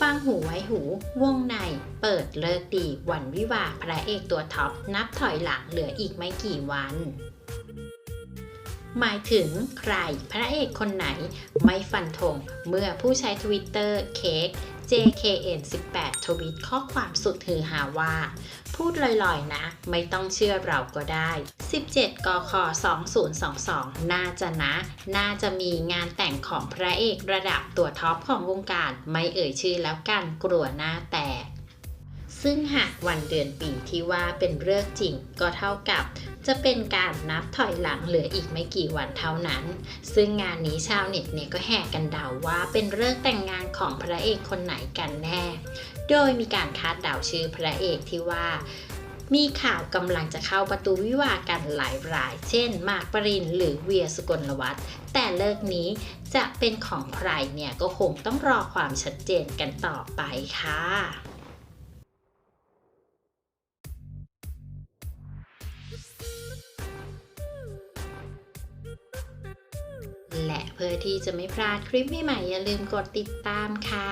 ฟังหูไว้หู วงใน เปิดเลิกดีวันวิวาพระเอกตัวท็อป นับถอยหลังเหลืออีกไม่กี่วัน หมายถึงใครพระเอกคนไหนไม่ฟันธงเมื่อผู้ใช้ทวิตเตอร์เค้ก JKN18 ทวิตข้อความสุดฮือฮาว่า พูดลอยๆนะ ไม่ต้องเชื่อเราก็ได้ 17 กค 2022 น่าจะนะ น่าจะมีงานแต่งของพระเอกระดับตัวท็อปของวงการไม่เอ่ยชื่อแล้วกันกลัวหน้าแตก ซึ่งหากวันเดือนปีที่ว่าเป็นเรื่องจริงก็เท่ากับ จะเป็นการนับถอยหลังเหลืออีกไม่กี่วันเท่านั้น ซึ่งงานนี้ชาวเน็ตเนี่ยก็แห่กันเดาว่าเป็นเรื่องแต่งงานของพระเอกคนไหนกันแน่ โดยมีการคาดเดาชื่อพระเอกที่ว่ามีข่าวกำลังจะเข้าประตูวิวากันหลายราย เช่น มากปรินหรือเวียสุกลวัฒน์แต่เลิกนี้จะเป็นของใครเนี่ยก็คงต้องรอความชัดเจนกันต่อไปค่ะ พื่อที่จะไม่พลาดคลิปใหม่ๆอย่าลืมกดติดตามค่ะ